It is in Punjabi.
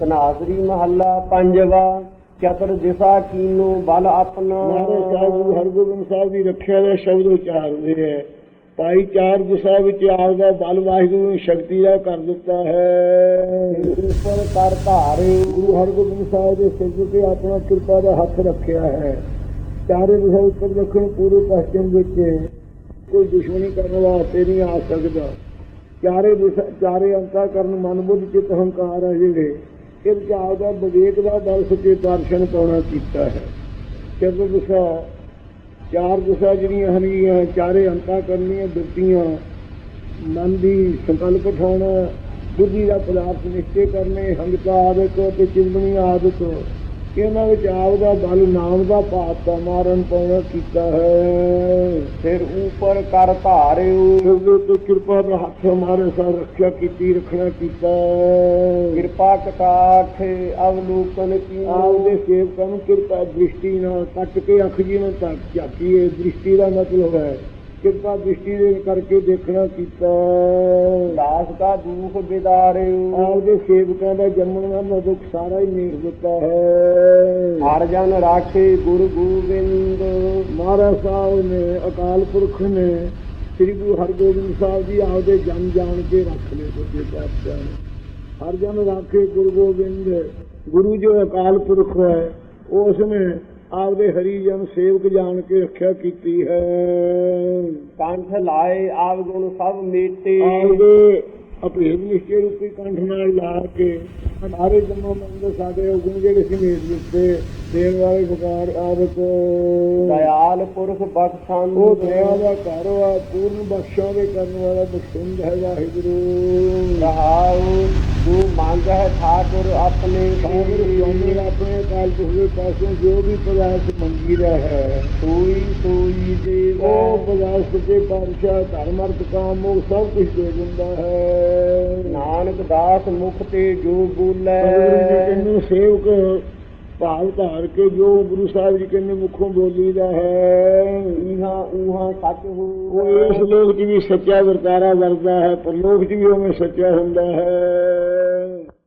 ਤਨਾਸਰੀ ਮਹੱਲਾ ਪੰਜਵਾ ਚਤੁਰ ਦਿਸ਼ਾ ਕੀਨੋ ਬਲ ਆਪਣਾ। ਮਹਾਰਾਜ ਸਾਹਿਬ ਗੁਰੂ ਹਰਗੋਬਿੰਦ ਸਾਹਿਬ ਦੀ ਰੱਖਿਆ ਦਾ ਸ਼ਬਦ ਉਚਾਰਦੇ ਹੈ। ਭਾਈ ਚਾਰ ਦਿਸ਼ਾ ਵਿੱਚ ਆਪਦਾ ਬਲ ਵਾਹਿਗੁਰੂ ਨੇ ਸ਼ਕਤੀ ਦਾ ਕਰ ਦਿੱਤਾ ਹੈ। ਉੱਪਰ ਕਰ ਧਾਰੇ। ਗੁਰੂ ਹਰਗੋਬਿੰਦ ਸਾਹਿਬ ਦੇ ਸਿਰ ਤੇ ਆਪਣਾ ਕਿਰਪਾ ਦਾ ਹੱਥ ਰੱਖਿਆ ਹੈ। ਚਾਰੇ ਦਿਸ਼ਾ ਉੱਤਰ ਦੱਖਣ ਪੂਰਬ ਪੱਛਮ ਵਿੱਚ ਕੋਈ ਦੁਸ਼ਮਣੀ ਕਰਨ ਵਾਸਤੇ ਨਹੀਂ ਆ ਸਕਦਾ। ਚਾਰੇ ਦਿਸ਼ਾ ਚਾਰੇ ਅੰਤਾ ਕਰਨ ਮਨ ਬੁੱਧ ਚਿਤ ਹੰਕਾਰ ਹੈ ਜਿਹੜੇ। ਇਹ ਵਿਚਾਰ ਦਾ ਵਿਵੇਕ ਦਾ ਬਲ ਸੱਚੇ ਦਰਸ਼ਨ ਪਾਉਣਾ ਕੀਤਾ ਹੈ। ਚਤੁਰ ਦਿਸ਼ਾ ਚਾਰ ਦਿਸ਼ਾ ਜਿਹੜੀਆਂ ਹਨਗੀਆਂ, ਚਾਰੇ ਅੰਤਾਂ ਕਰਨੀਆਂ ਦਿੱਤੀਆਂ ਮਨ ਦੀ ਸੰਕਲਪ ਉਠਾਉਣਾ, ਬੁੱਧੀ ਦਾ ਪਦਾਰਥ ਨਿਸ਼ਚੇ ਕਰਨੇ ਹੰਗਤਾ ਆਦਤ ਤੇ ਚਿੰਤਨੀ ਆਦਤ ਇਹਨਾਂ ਵਿੱਚ ਆਪਦਾ ਬਲ ਨਾਮ ਦਾ ਭਾਤ ਦਾ ਮਾਰਨ ਪਾਉਣਾ ਕੀਤਾ ਹੈ। ਫਿਰ ਉੱਪਰ ਕਰ ਧਾਰੇ ਫਿਰ ਦੇ ਉੱਤੇ ਕਿਰਪਾ ਦਾ ਹੱਥ ਹਮਾਰੇ ਸਾਥ ਰੱਖਿਆ ਕੀਤੀ ਰੱਖਣਾ ਕੀਤਾ। ਕਿਰਪਾ ਕਟਾਖ ਅਵਲੋਕਨ ਕੀ। ਆਪਦੇ ਸੇਵਕਾਂ ਨੂੰ ਕਿਰਪਾ ਦ੍ਰਿਸ਼ਟੀ ਨਾਲ ਕੱਟ ਕੇ ਅੱਖ ਜੀ ਨੂੰ ਤੱਕ ਝਾਕੀਏ। ਦ੍ਰਿਸ਼ਟੀ ਦਾ ਮਤਲਬ ਹੈ ਕਿਰਪਾ ਦ੍ਰਿਸ਼ਟੀ ਦੇ ਕਰਕੇ ਦੇਖਣਾ ਕੀਤਾ। ਦਾਸ ਦਾ ਦੁਖ ਬਿਦਾਰੇ ਆਪਦੇ ਸੇਵਕਾਂ ਦਾ ਜੰਮਣ ਦਾ ਦੁੱਖ ਸਾਰਾ ਹੀ ਮੇਰ ਦਿੱਤਾ ਹੈ। ਹਰ ਜਨ ਰਾਖੇ ਗੁਰੂ ਗੋਬਿੰਦ। ਮਹਾਰਾਜ ਸਾਹਿਬ ਨੇ ਅਕਾਲ ਪੁਰਖ ਨੇ ਸ੍ਰੀ ਗੁਰੂ ਹਰਗੋਬਿੰਦ ਸਾਹਿਬ ਜੀ ਆਪਦੇ ਜਨ ਜਾਣ ਕੇ ਰੱਖ ਲਏ ਸੱਚੇ ਪਾਤਸ਼ਾਹ ਨੇ। ਹਰ ਜਨ ਰਾਖੇ ਗੁਰੂ ਗੋਬਿੰਦ। ਗੁਰੂ ਜੋ ਅਕਾਲ ਪੁਰਖ ਹੈ ਉਸ ਨੇ ਆਪਦੇ ਹਰੀ ਜਨ ਸੇਵਕ ਜਾਣ ਕੇ ਰੱਖਿਆ ਕੀਤੀ ਹੈ। ਕੰਠ ਲਾਏ ਆਵ ਗੁਣ ਸਭ ਮੇਟੇ। ਆਪਦੇ ਅਭੇਦ ਨਿਸ਼ਚੈ ਰੂਪੀ ਕੰਠ ਨਾਲ ਲਾ ਕੇ ਸਾਰੇ ਜਨਮ ਮੰਦ ਸਾਡੇ ਉਗਣ ਜਿਹੜੇ ਸੀ ਮੇਰ ਦਿੱਤੇ ਦੇਣ ਵਾਲੇ ਬਕਾਰ ਆਦਤ ਦਇਆਲ ਪੁਰਖ ਬਖਸ਼ੰਦ ਉਹ ਦਇਆ ਦਾ ਘਰ ਆ ਪੂਰਨ ਬਖਸ਼ਾਂ ਦੇ ਕਰਨ ਵਾਲਾ ਬਖਸ਼ੁੰਦ ਹੈ ਵਾਹਿਗੁਰੂ। ਰਹਾਉ। ਤੂੰ ਮੰਗ ਹੈ ਠਾਕੁਰ ਆਪਣੇ ਸਾਗਰ ਸੋਮੇ ਆਪਣੇ ਕਾਲ ਪੁਰਖ ਦੇ ਪਾਸੋਂ ਜੋ ਵੀ ਪਦਾਰਥ ਮੰਗੀ ਰਿਹਾ ਹੈ ਸੋਈ ਸੋਈ ਦੇਵ ਉਹ ਪਦਾਰਥ ਦੇ ਪਾਤਸ਼ਾਹ ਧਰਮ ਅਰਥ ਕਾਮ ਉਹ ਸਭ ਕੁਝ ਦੇ ਦਿੰਦਾ ਹੈ। ਨਾਨਕ ਦਾਸ ਮੁਖ ਤੇ ਜੋ ਬੋਲੇ। ਕਹਿੰਦੇ ਸੇਵਕ ਭਾਵ ਧਾਰ ਕੇ ਜੋ ਗੁਰੂ ਸਾਹਿਬ ਜੀ ਕਹਿੰਦੇ ਮੁਖੋਂ ਬੋਲੀਦਾ ਹੈ। ਇਹਾਂ ਉਹਾਂ ਸੱਚ ਹੋ ਉਹ ਇਸ ਲੋਕ ਵੀ ਸੱਚਾ ਵਰਤਾਰਾ ਵਰਦਾ ਹੈ ਪਰ ਲੋਕ ਵੀ ਉਵੇਂ ਸੱਚਾ ਹੁੰਦਾ ਹੈ।